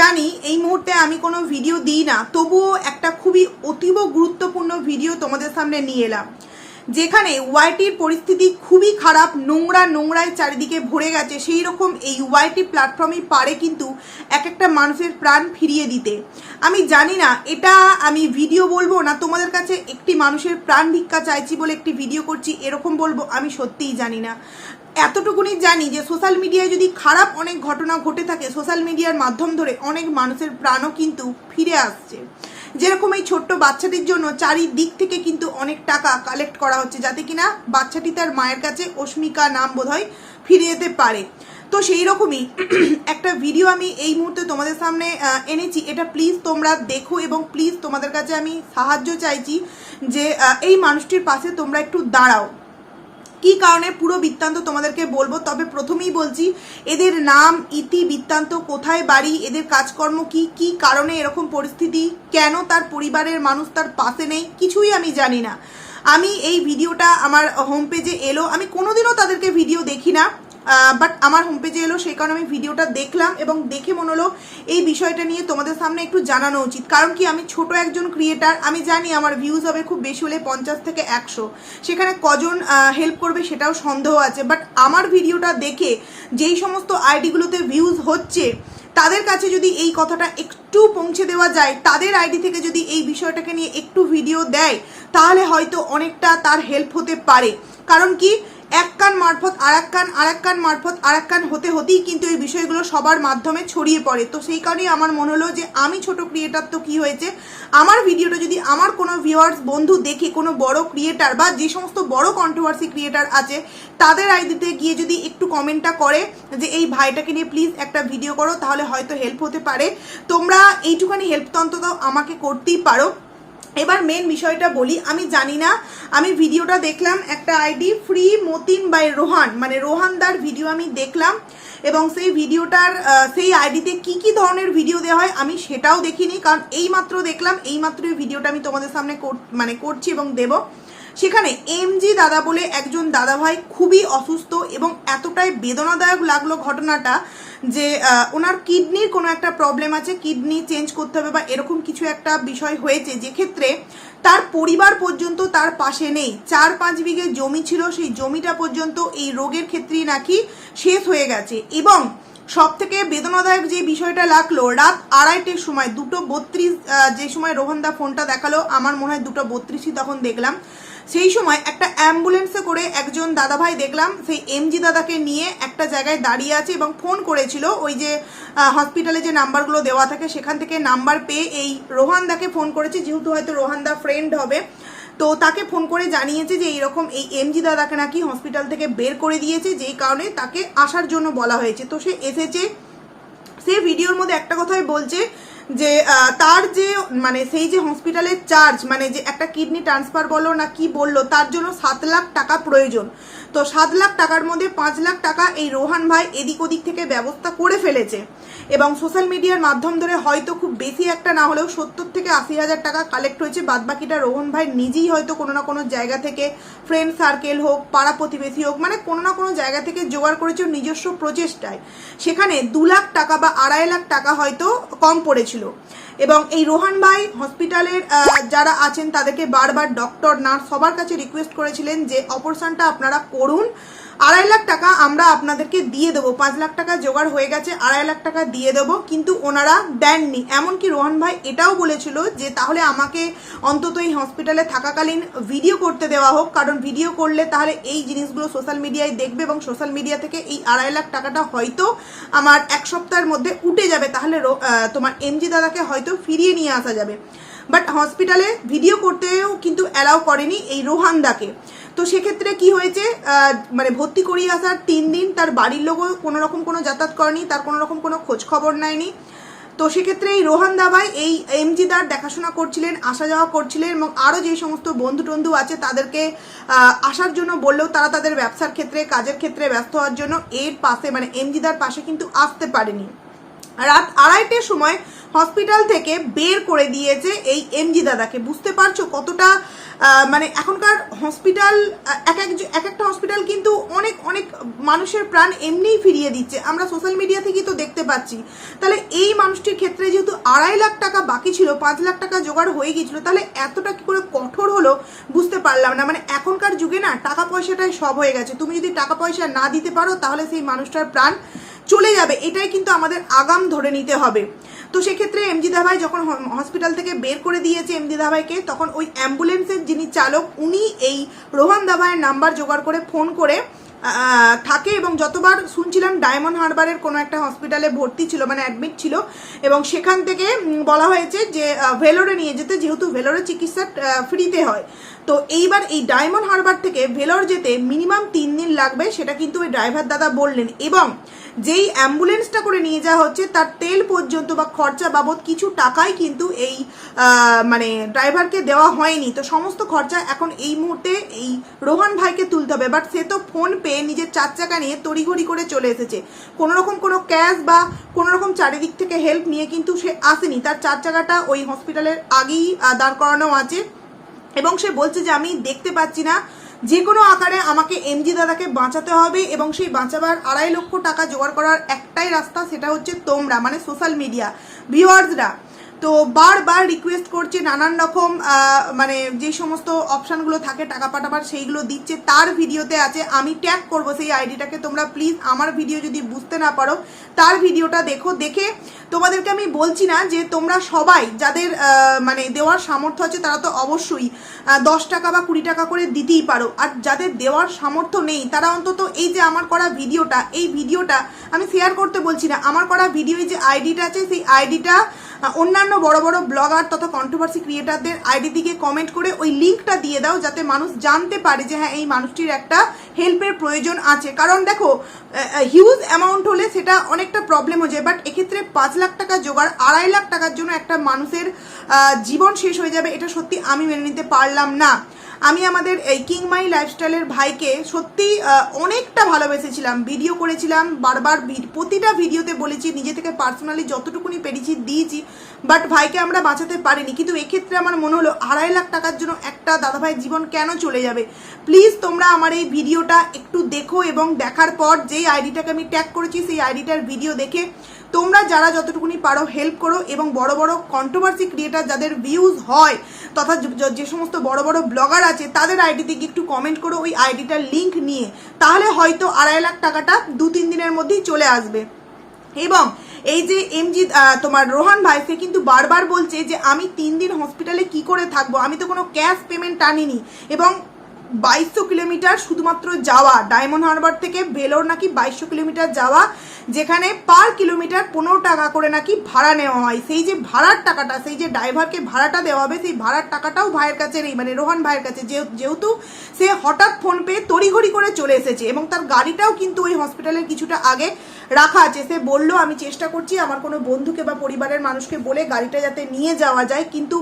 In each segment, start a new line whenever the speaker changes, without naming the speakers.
জানি এই মুহূর্তে আমি কোনো ভিডিও দিই না, তবুও একটা খুবই অতীব গুরুত্বপূর্ণ ভিডিও তোমাদের সামনে নিয়ে এলাম। যেখানে ওয়াইটির পরিস্থিতি খুবই খারাপ, নোংরা নোংরায় চারিদিকে ভরে গেছে, সেই রকম এই ওয়াইটি প্ল্যাটফর্মই পারে কিন্তু এক একটা মানুষের প্রাণ ফিরিয়ে দিতে। আমি জানি না, এটা আমি ভিডিও বলব না, তোমাদের কাছে একটি মানুষের প্রাণ ভিক্ষা চাইছি বলে একটি ভিডিও করছি, এরকম বলব, আমি সত্যিই জানি না। এতটুকুনি জানি যে সোশ্যাল মিডিয়ায় যদি খারাপ অনেক ঘটনা ঘটে থাকে, সোশ্যাল মিডিয়ার মাধ্যম ধরে অনেক মানুষের প্রাণও কিন্তু ফিরে আসছে। যেরকম এই ছোট্ট বাচ্চাটির জন্য চারিদিক থেকে কিন্তু অনেক টাকা কালেক্ট করা হচ্ছে যাতে কিনা বাচ্চাটি তার মায়ের কাছে অস্মিকা নাম বোধহয় ফিরে যেতে পারে। তো সেই রকমই একটা ভিডিও আমি এই মুহূর্তে তোমাদের সামনে এনেছি। এটা প্লিজ তোমরা দেখো এবং প্লিজ তোমাদের কাছে আমি সাহায্য চাইছি যে এই মানুষটির পাশে তোমরা একটু দাঁড়াও। কি কারণে পুরো বৃত্তান্ত তোমাদেরকে বলব? তবে প্রথমেই বলছি, এদের নাম, ইতি, বৃত্তান্ত, কোথায় বাড়ি, এদের কাজকর্ম কি কি কারণে এরকম পরিস্থিতি, কেন তার পরিবারের মানুষ তার পাশে নেই, কিছুই আমি জানি না। আমি এই ভিডিওটা আমার হোম পেজে এলো, আমি কোনোদিনও তাদেরকে ভিডিও দেখি না। বাট আমার হোম পেজে এলো, সেই কারণে আমি ভিডিওটা দেখলাম এবং দেখে মনে হলো এই বিষয়টা নিয়ে তোমাদের সামনে একটু জানানো উচিত। কারণ কি, আমি ছোট একজন ক্রিয়েটার আমি জানি আমার ভিউজ হবে খুব বেশি হলে পঞ্চাশ থেকে একশো। সেখানে কজন হেল্প করবে সেটাও সন্দেহ আছে। বাট আমার ভিডিওটা দেখে যেই সমস্ত আইডিগুলোতে ভিউজ হচ্ছে, তাদের কাছে যদি এই কথাটা একটু পৌঁছে দেওয়া যায়, তাদের আইডি থেকে যদি এই বিষয়টাকে নিয়ে একটু ভিডিও দেয়, তাহলে হয়তো অনেকটা তার হেল্প হতে পারে। কারণ কি এক কান মারফত আর এক কান আর এক কান মারফত আর এক কান হতে হতেই কিন্তু এই বিষয়গুলো সবার মাধ্যমে ছড়িয়ে পড়ে। তো সেই কারণেই আমার মনে হলো যে আমি ছোট ক্রিয়েটার তো কি হয়েছে? আমার ভিডিওটা যদি আমার কোনো ভিউয়ার্স বন্ধু দেখে কোনো বড় ক্রিয়েটার বা যে সমস্ত বড় কন্ট্রোভার্সি ক্রিয়েটার আছে, তাদের আইডিতে গিয়ে যদি একটু কমেন্টটা করে যে এই ভাইটাকে নিয়ে প্লিজ একটা ভিডিও করো, তাহলে হয়তো হেল্প হতে পারে। তোমরা এইটুখানি হেল্প তো আমাকে করতেই পারো। এবার মেন বিষয়টা বলি, আমি জানি না, আমি ভিডিওটা দেখলাম, একটা ID free Matin by Rohan মানে রোহানদার ভিডিও আমি দেখলাম, এবং সেই ভিডিওটার সেই আইডিতে কি কি ধরনের ভিডিও দেওয়া হয় আমি সেটাও দেখিনি, কারণ এইমাত্র দেখলাম এইমাত্র এই ভিডিওটা আমি তোমাদের সামনে মানে করছি এবং দেবো। সেখানে এমজি দাদা বলে একজন দাদা ভাই খুবই অসুস্থ এবং এতটাই বেদনাদায়ক লাগল ঘটনাটা যে ওনার কিডনির কোনো একটা প্রবলেম আছে, কিডনি চেঞ্জ করতে হবে বা এরকম কিছু একটা বিষয় হয়েছে, যে ক্ষেত্রে তার পরিবার পর্যন্ত তার পাশে নেই। চার পাঁচ বিঘে জমি ছিল, সেই জমিটা পর্যন্ত এই রোগের ক্ষেত্রেই নাকি শেষ হয়ে গেছে। এবং সব থেকে বেদনাদায়ক যে বিষয়টা লাগল, রাত আড়াইটের সময়, দুটো বত্রিশ যে সময় রোহনদা ফোনটা দেখাল, আমার মনে হয় দুটো বত্রিশই তখন দেখলাম সেই সময় একটা অ্যাম্বুলেন্সে করে একজন দাদাভাই দেখলাম, সেই এমজি দাদাকে নিয়ে একটা জায়গায় দাঁড়িয়ে আছে এবং ফোন করেছিল। ওই যে হসপিটালে যে নাম্বারগুলো দেওয়া থাকে, সেখান থেকে নাম্বার পেয়ে এই রোহানদাকে ফোন করেছে, যেহেতু হয়তো রোহানদা ফ্রেন্ড হবে। তো তাকে ফোন করে জানিয়েছে যে, এইরকম এই এমজি দাদাকে নাকি হসপিটাল থেকে বের করে দিয়েছে, যেই কারণে তাকে আসার জন্য বলা হয়েছে। তো সে এসেছে, সে ভিডিওর মধ্যে একটা কথাই বলছে যে তার যে মানে সেই যে হসপিটালের চার্জ মানে যে একটা কিডনি ট্রান্সফার বলো না কি বলল, তার জন্য সাত লাখ টাকা প্রয়োজন। তো সাত লাখ টাকার মধ্যে পাঁচ লাখ টাকা এই রোহান ভাই এদিক ওদিক থেকে ব্যবস্থা করে ফেলেছে। এবং সোশ্যাল মিডিয়ার মাধ্যম ধরে হয়তো খুব বেশি একটা না হলেও সত্তর থেকে আশি হাজার টাকা কালেক্ট হয়েছে। বাদবাকিটা রোহন ভাই নিজেই হয়তো কোনো না কোনো জায়গা থেকে ফ্রেন্ড সার্কেল হোক, পাড়া প্রতিবেশী হোক মানে কোনো না কোনো জায়গা থেকে জোগাড় করেছে নিজস্ব প্রচেষ্টায়। সেখানে দু লাখ টাকা বা আড়াই লাখ টাকা হয়তো কম পড়েছিল। এবং এই রোহান ভাই হসপিটালের যারা আছেন, তাদেরকে বারবার ডক্টর নার্স সবার কাছে রিকোয়েস্ট করেছিলেন যে অপারেশনটা আপনারা করুন। আড়াই লাখ টাকা আমরা আপনাদেরকে দিয়ে দেবো। পাঁচ লাখ টাকা জোগাড় হয়ে গেছে, আড়াই লাখ টাকা দিয়ে দেবো। কিন্তু ওনারা দেননি। এমনকি রোহান ভাই এটাও বলেছিল যে, তাহলে আমাকে অন্তত এই হসপিটালে থাকাকালীন ভিডিও করতে দেওয়া হোক। কারণ ভিডিও করলে তাহলে এই জিনিসগুলো সোশ্যাল মিডিয়ায় দেখবে এবং সোশ্যাল মিডিয়া থেকে এই আড়াই লাখ টাকাটা হয়তো আমার এক সপ্তাহের মধ্যে উঠে যাবে। তাহলে তোমার এমজি দাদাকে হয়তো ফিরিয়ে নিয়ে আসা যাবে। বাট হসপিটালে ভিডিও করতেও কিন্তু অ্যালাউ করেনি এই রোহানদাকে তো সেক্ষেত্রে কি হয়েছে? মানে ভর্তি করিয়ে আসার তিন দিন তার বাড়ির লোকও কোনো রকম কোনো যাতায়াত করেনি, তার কোনো রকম কোনো খোঁজ খবর নেয়নি। তো সেক্ষেত্রে এই রোহান দাবাই, এই এমজি দার দেখাশোনা করছিলেন, আসা যাওয়া করছিলেন এবং আরও যে সমস্ত বন্ধু টন্ধু আছে তাদেরকে আসার জন্য বললেও তারা তাদের ব্যবসার ক্ষেত্রে, কাজের ক্ষেত্রে ব্যস্ত হওয়ার জন্য এর পাশে মানে এমজি দার পাশে কিন্তু আসতে পারেনি। রাত আড়াইটের সময় হসপিটাল থেকে বের করে দিয়েছে এই এমজি দাদাকে। বুঝতে পারছ কতটা মানে এখনকার হসপিটাল এক এক এক একটা হসপিটাল কিন্তু অনেক অনেক মানুষের প্রাণ এমনিই ফিরিয়ে দিচ্ছে। আমরা সোশ্যাল মিডিয়া থেকেই তো দেখতে পাচ্ছি। তাহলে এই মানুষটির ক্ষেত্রে যেহেতু আড়াই লাখ টাকা বাকি ছিল, পাঁচ লাখ টাকা জোগাড় হয়ে গিয়েছিল, তাহলে এতটা কি করে কঠোর হলো বুঝতে পারলাম না। মানে এখনকার যুগে না টাকা পয়সাটাই সব হয়ে গেছে। তুমি যদি টাকা পয়সা না দিতে পারো, তাহলে সেই মানুষটার প্রাণ চলে যাবে, এটাই কিন্তু আমাদের আগাম ধরে নিতে হবে। তো সেক্ষেত্রে এমজি দাভাই যখন হসপিটাল থেকে বের করে দিয়েছে এমজি দাভাইকে, তখন ওই অ্যাম্বুলেন্সের যিনি চালক, উনি এই রোহান দাভাইয়ের নাম্বার জোগাড় করে ফোন করে থাকে এবং যতবার শুনছিলাম ডায়মন্ড হারবারের কোনো একটা হসপিটালে ভর্তি ছিল মানে অ্যাডমিট ছিল, এবং সেখান থেকে বলা হয়েছে যে ভেলোরে নিয়ে যেতে, যেহেতু ভেলোরে চিকিৎসা ফ্রিতে হয়। তো এইবার এই ডায়মন্ড হারবার থেকে ভেলোর যেতে মিনিমাম তিন দিন লাগবে, সেটা কিন্তু ওই ড্রাইভার দাদা বললেন। এবং যেই অ্যাম্বুলেন্সটা করে নিয়ে যাওয়া হচ্ছে, তার তেল পর্যন্ত বা খরচা বাবদ কিছু টাকাই কিন্তু এই মানে ড্রাইভারকে দেওয়া হয়নি। তো সমস্ত খরচা এখন এই মুহূর্তে এই রোহান ভাইকে তুলতে হবে। বাট সে তো ফোন পেয়ে নিজের চার চাকা নিয়ে তড়িঘড়ি করে চলে এসেছে। কোনো রকম কোনো ক্যাশ বা কোনো রকম চারিদিক থেকে হেল্প নিয়ে কিন্তু সে আসেনি। তার চার চাকাটা ওই হসপিটালের আগেই দাঁড় করানো আছে। এবং সে বলছে যে, আমি দেখতে পাচ্ছি না যে কোনো আকারে আমাকে এমজি দাদাকে বাঁচাতে হবে এবং সেই বাঁচাবার আড়াই লক্ষ টাকা জোগাড় করার একটাই রাস্তা সেটা হচ্ছে তোমরা মানে সোশ্যাল মিডিয়া ভিউয়ার্সরা তো বারবার রিকোয়েস্ট করছে নানান রকম মানে যে সমস্ত অপশানগুলো থাকে, টাকা পাঠাবার সেইগুলো দিচ্ছে, তার ভিডিওতে আছে, আমি ট্যাগ করব সেই আইডিটাকে তোমরা প্লিজ আমার ভিডিও যদি বুঝতে না পারো, তার ভিডিওটা দেখো, দেখে তোমাদেরকে আমি বলছি না যে তোমরা সবাই যাদের মানে দেওয়ার সামর্থ্য আছে, তারা তো অবশ্যই দশ টাকা বা কুড়ি টাকা করে দিতেই পারো। আর যাদের দেওয়ার সামর্থ্য নেই, তারা অন্তত এই যে আমার করা ভিডিওটা, এই ভিডিওটা আমি শেয়ার করতে বলছি না, আমার করা ভিডিও যে আইডিটা আছে, সেই আইডিটা অন্যান্য বড় বড় ব্লগার তথা কন্ট্রোভার্সি ক্রিয়েটারদের আইডি দিকে কমেন্ট করে ওই লিঙ্কটা দিয়ে দাও যাতে মানুষ জানতে পারে যে হ্যাঁ এই মানুষটির একটা হেল্পের প্রয়োজন আছে। কারণ দেখো হিউজ অ্যামাউন্ট হলে সেটা অনেকটা প্রবলেম হয়ে যায় বাট এক্ষেত্রে পাঁচ লাখ টাকা জোগাড়, আড়াই লাখ টাকার জন্য একটা মানুষের জীবন শেষ হয়ে যাবে, এটা সত্যি আমি মেনে নিতে পারলাম না। আমি আমাদের এই কিং মাই লাইফস্টাইলের ভাইকে সত্যি অনেকটা ভালোবেসেছিলাম। ভিডিও করেছিলাম, বারবার প্রতিটা ভিডিওতে বলেছি, নিজে থেকে পার্সোনালি যতটুকুনি পেরেছি দিয়েছি বাট ভাইকে আমরা বাঁচাতে পারিনি। কিন্তু এক্ষেত্রে আমার মনে হলো, আড়াই লাখ টাকার জন্য একটা দাদাভাইয়ের জীবন কেন চলে যাবে? প্লিজ তোমরা আমার এই ভিডিওটা একটু দেখো এবং দেখার পর যেই আইডিটাকে আমি ট্যাগ করেছি, সেই আইডিটার ভিডিও দেখে তোমরা যারা যতটুকুনি পারো হেল্প করো এবং বড় বড় কন্ট্রোভার্সি ক্রিয়েটার যাদের ভিউজ হয়, তথা যে- সমস্ত বড় বড় ব্লগার আছে, তাদের আইডিতে গিয়ে একটু কমেন্ট করো ওই আইডিটার লিঙ্ক নিয়ে। তাহলে হয়তো আড়াই লাখ টাকাটা দু তিন দিনের মধ্যেই চলে আসবে। এবং এই যে এমজি তোমার রোহান ভাই, সে কিন্তু বারবার বলছে যে, আমি তিন দিন হসপিটালে কি করে থাকব? আমি তো কোনো ক্যাশ পেমেন্ট আনিনি। এবং বাইশশো কিলোমিটার শুধুমাত্র যাওয়া, ডায়মন্ড হারবার থেকে ভেলোর নাকি বাইশশো কিলোমিটার যাওয়া, যেখানে পার কিলোমিটার পনেরো টাকা করে নাকি ভাড়া নেওয়া হয়। সেই যে ভাড়ার টাকাটা, সেই যে ড্রাইভারকে ভাড়াটা দেওয়া হবে, সেই ভাড়ার টাকাটাও ভাইয়ের কাছে নেই মানে রোহান ভাইয়ের কাছে যেহেতু সে হঠাৎ ফোন পেয়ে তড়িঘড়ি করে চলে এসেছে এবং তার গাড়িটাও কিন্তু ওই হসপিটালের কিছুটা আগে রাখা আছে। সে বলল, আমি চেষ্টা করছি আমার কোনো বন্ধুকে বা পরিবারের মানুষকে বলে গাড়িটা যাতে নিয়ে যাওয়া যায়, কিন্তু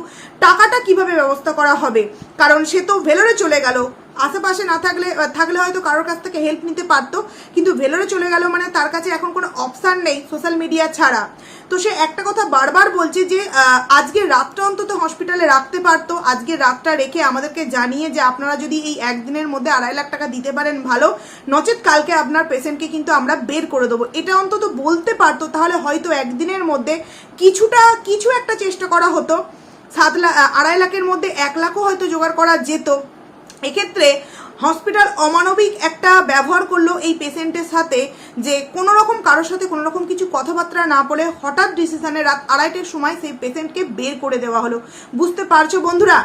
টাকাটা কীভাবে ব্যবস্থা করা হবে? কারণ সে তো ভেলোরে চলে গেল। আশেপাশে না থাকলে থাকলে হয়তো কারোর কাছ থেকে হেল্প নিতে পারতো, কিন্তু ভেলোরে চলে গেল মানে তার কাছে এখন কোনো অপশান নেই সোশ্যাল মিডিয়া ছাড়া। তো সে একটা কথা বারবার বলছে যে আজকে রাতটা অন্তত হসপিটালে রাখতে পারতো, আজকে রাতটা রেখে আমাদেরকে জানিয়ে যে আপনারা যদি এই একদিনের মধ্যে আড়াই লাখ টাকা দিতে পারেন ভালো, নচেত কালকে আপনার পেশেন্টকে কিন্তু আমরা বের করে দেবো। এটা অন্তত বলতে পারতো, তাহলে হয়তো একদিনের মধ্যে কিছুটা, কিছু একটা চেষ্টা করা হতো। সাত লাখ আড়াই লাখের মধ্যে এক লাখও হয়তো জোগাড় করা যেত। এক্ষেত্রে হসপিটাল অমানবিক একটা ব্যবহার করল এই পেশেন্টের সাথে যে কোনো রকম কারোর সাথে কোনো রকম কিছু কথাবার্তা না বলে হঠাৎ ডিসিশনে রাত আড়াইটের সময় সেই পেশেন্টকে বের করে দেওয়া হলো। বুঝতে পারছ বন্ধুরা?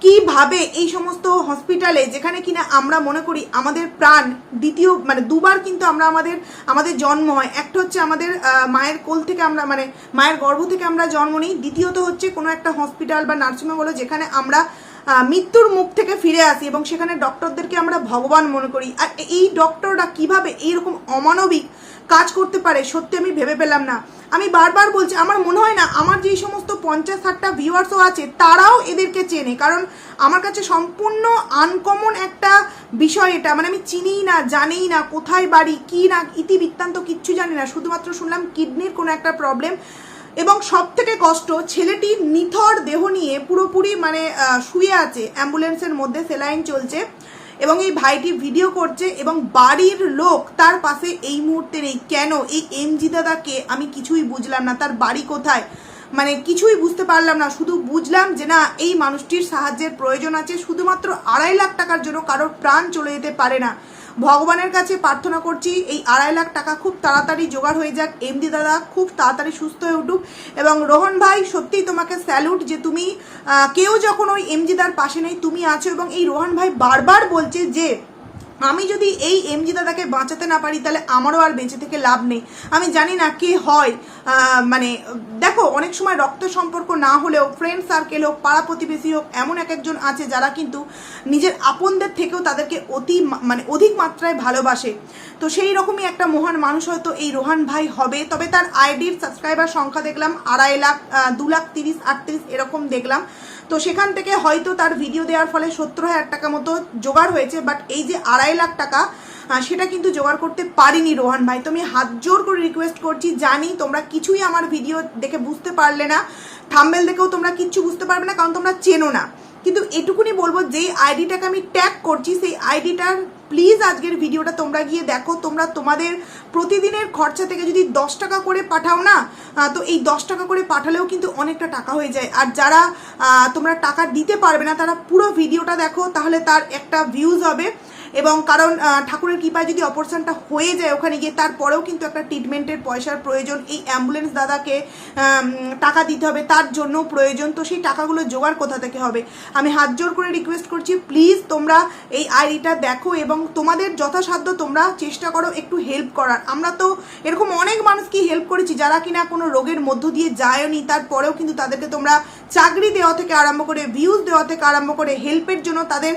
কীভাবে এই সমস্ত হসপিটালে যেখানে কিনা আমরা মনে করি আমাদের প্রাণ দ্বিতীয় মানে দুবার কিন্তু আমরা আমাদের আমাদের জন্ম হয়। একটা হচ্ছে আমাদের মায়ের কোল থেকে আমরা মানে মায়ের গর্ভ থেকে আমরা জন্ম নিই। দ্বিতীয়ত হচ্ছে কোনো একটা হসপিটাল বা নার্সিংহোম হলো যেখানে আমরা মৃত্যুর মুখ থেকে ফিরে আসি এবং সেখানে ডক্টরদেরকে আমরা ভগবান মনে করি। আর এই ডক্টররা কীভাবে এইরকম অমানবিক কাজ করতে পারে, সত্যি আমি ভেবে পেলাম না। আমি বারবার বলছি, আমার মনে হয় না, আমার যেই সমস্ত পঞ্চাশ ষাটটা ভিউয়ার্সও আছে, তারাও এদেরকে চেনে। কারণ আমার কাছে সম্পূর্ণ আনকমন একটা বিষয় এটা। মানে আমি চিনিই না, জানেই না, কোথায় বাড়ি, কি না, ইতিবৃত্তান্ত কিচ্ছু জানি না। শুধুমাত্র শুনলাম কিডনির কোনো একটা প্রবলেম এবং সব থেকে কষ্ট, ছেলেটি নিথর দেহ নিয়ে পুরোপুরি মানে শুয়ে আছে। অ্যাম্বুলেন্সের মধ্যে সেলাইন চলছে এবং এই ভাইটি ভিডিও করছে এবং বাড়ির লোক তার পাশে এই মুহূর্তে নেই। কেন? এই এমজি দাদাকে আমি কিছুই বুঝলাম না। তার বাড়ি কোথায়? মানে কিছুই বুঝতে পারলাম না। শুধু বুঝলাম যে না, এই মানুষটির সাহায্যের প্রয়োজন আছে। শুধুমাত্র আড়াই লাখ টাকার জন্য কারোর প্রাণ চলে যেতে পারে না। ভগবানের কাছে প্রার্থনা করছি, এই আড়াই লাখ টাকা খুব তাড়াতাড়ি জোগাড় হয়ে যাক। এমডি দাদা, খুব তাড়াতাড়ি সুস্থ হয়ে উঠুক। এবং রোহন ভাই, সত্যিই তোমাকে স্যালুট যে তুমি কেউ যখন ওই এমজি দার পাশে নেই, তুমি আছো এবং এই রোহন ভাই বারবার বলছে যে, আমি যদি এই এমজি দাদাকে বাঁচাতে না পারি, তাহলে আমারও আর বেঁচে থেকে লাভ নেই। আমি জানি না কে হয় মানে দেখো, অনেক সময় রক্ত সম্পর্ক না হলেও ফ্রেন্ড সার্কেল হোক, পাড়া প্রতিবেশী হোক, এমন এক একজন আছে যারা কিন্তু নিজের আপনদের থেকেও তাদেরকে অতি মানে অধিক মাত্রায় ভালোবাসে। তো সেই রকমই একটা মহান মানুষ হয়তো এই রোহান ভাই হবে। তবে তার আইডির সাবস্ক্রাইবার সংখ্যা দেখলাম, আড়াই লাখ দু লাখ তিরিশ, আটত্রিশ এরকম দেখলাম। তো সেখান থেকে হয়তো তার ভিডিও দেওয়ার ফলে সত্তর হাজার টাকা মতো জোগাড় হয়েছে বাট এই যে আড়াই লাখ টাকা সেটা কিন্তু জোগাড় করতে পারিনি রোহান ভাই। তো আমি হাত জোর করে রিকোয়েস্ট করছি, জানি তোমরা কিছুই আমার ভিডিও দেখে বুঝতে পারলে না। থাম্বেল দেখেও তোমরা কিচ্ছু বুঝতে পারবে না, কারণ তোমরা চেনো না। কিন্তু এটুকুনি বলব, যেই আইডিটাকে আমি ট্যাগ করছি, সেই আইডিটার প্লিজ আজকের ভিডিওটা তোমরা গিয়ে দেখো। তোমরা তোমাদের প্রতিদিনের খরচা থেকে যদি দশ টাকা করে পাঠাও না তো এই দশ টাকা করে পাঠালেও কিন্তু অনেকটা টাকা হয়ে যায়। আর যারা তোমরা টাকা দিতে পারবে না, তারা পুরো ভিডিওটা দেখো, তাহলে তার একটা ভিউজ হবে। এবং কারণ ঠাকুরের কৃপায় যদি অপারেশনটা হয়ে যায় ওখানে গিয়ে, তারপরেও কিন্তু একটা ট্রিটমেন্টের পয়সার প্রয়োজন। এই অ্যাম্বুলেন্স দাদাকে টাকা দিতে হবে, তার জন্য প্রয়োজন। তো সেই টাকাগুলো জোগাড় কোথা থেকে হবে? আমি হাত জোর করে রিকোয়েস্ট করছি প্লিজ তোমরা এই আইডিটা দেখো এবং তোমাদের যথাসাধ্য তোমরা চেষ্টা করো একটু হেল্প করার। আমরা তো এরকম অনেক মানুষকে হেল্প করেছি, যারা কিনা কোনো রোগের মধ্য দিয়ে যায়নি, তারপরেও কিন্তু তাদেরকে তোমরা চাকরি দেওয়া থেকে আরম্ভ করে ভিউজ দেওয়া থেকে আরম্ভ করে হেল্পের জন্য তাদের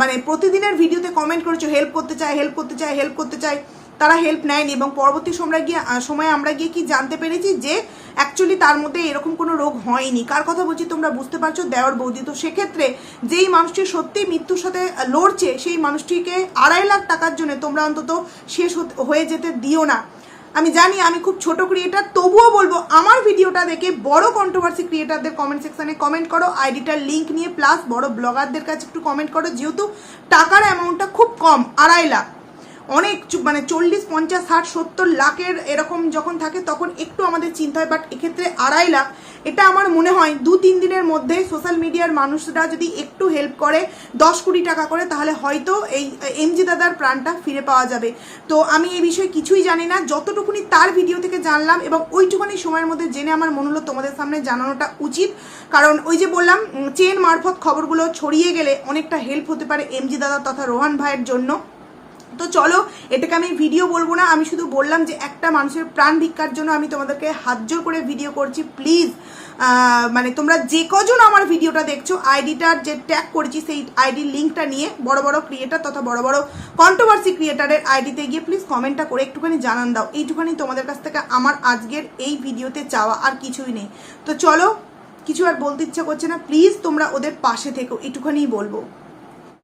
মানে প্রতিদিনের ভিডিওতে কমেন্ট করেছ হেল্প করতে চায় হেল্প করতে চায় হেল্প করতে চায়, তারা হেল্প নেয়নি এবং পরবর্তী সময় গিয়ে সময় আমরা গিয়ে কি জানতে পেরেছি যে অ্যাকচুয়ালি তার মধ্যে এরকম কোনো রোগ হয়নি। কার কথা বলছি তোমরা বুঝতে পারছ? দেওয়ার বৌদি। তো সেক্ষেত্রে যেই মানুষটি সত্যি মৃত্যুর সাথে লড়ছে, সেই মানুষটিকে আড়াই লাখ টাকার জন্য তোমরা অন্তত শেষ হয়ে যেতে দিও না। আমি জানি আমি খুব ছোট ক্রিয়েটার তবুও বলব আমার ভিডিওটা দেখে বড় কন্ট্রোভার্সি ক্রিয়েটারদের কমেন্ট সেকশানে কমেন্ট করো আইডিটার লিঙ্ক নিয়ে প্লাস বড় ব্লগারদের কাছে একটু কমেন্ট করো, যেহেতু টাকার অ্যামাউন্টটা খুব কম, আড়াই লাখ। অনেক মানে চল্লিশ, পঞ্চাশ, ষাট, সত্তর লাখের এরকম যখন থাকে তখন একটু আমাদের চিন্তা হয় বাট এক্ষেত্রে আড়াই লাখ। এটা আমার মনে হয় দু, তিন দিনের মধ্যে সোশ্যাল মিডিয়ার মানুষরা যদি একটু হেল্প করে, দশ কোটি টাকা করে, তাহলে হয়তো এই, এমজি দাদার প্রাণটা ফিরে পাওয়া যাবে। তো আমি এই বিষয়ে কিছুই জানি না। যতটুকুনি তার ভিডিও থেকে জানলাম এবং ওইটুকুনি সময়ের মধ্যে জেনে আমার মনে হলো তোমাদের সামনে জানানোটা উচিত। কারণ ওই যে বললাম চেন মারফত খবরগুলো ছড়িয়ে গেলে অনেকটা হেল্প হতে পারে এমজি দাদা তথা রোহান ভাইয়ের জন্য। তো চলো, এটাকে আমি ভিডিও বলব না, আমি শুধু বললাম যে একটা মানুষের প্রাণ ভিক্ষার জন্য আমি তোমাদেরকে হাত জোর করে ভিডিও করছি প্লিজ মানে তোমরা যে কজন আমার ভিডিওটা দেখছ আইডিটার যে ট্যাগ করেছি সেই আইডির লিঙ্কটা নিয়ে, বড় বড় ক্রিয়েটার তথা বড় বড় কন্ট্রোভার্সি ক্রিয়েটারের আইডিতে গিয়ে প্লিজ কমেন্টটা করে একটুখানি জানান দাও। এইটুখানি তোমাদের কাছ থেকে আমার আজকের এই ভিডিওতে চাওয়া আর কিছুই নেই। তো চলো, কিছু আর বলতে ইচ্ছা করছে না প্লিজ তোমরা ওদের পাশে থেকো, এইটুখানিই বলব।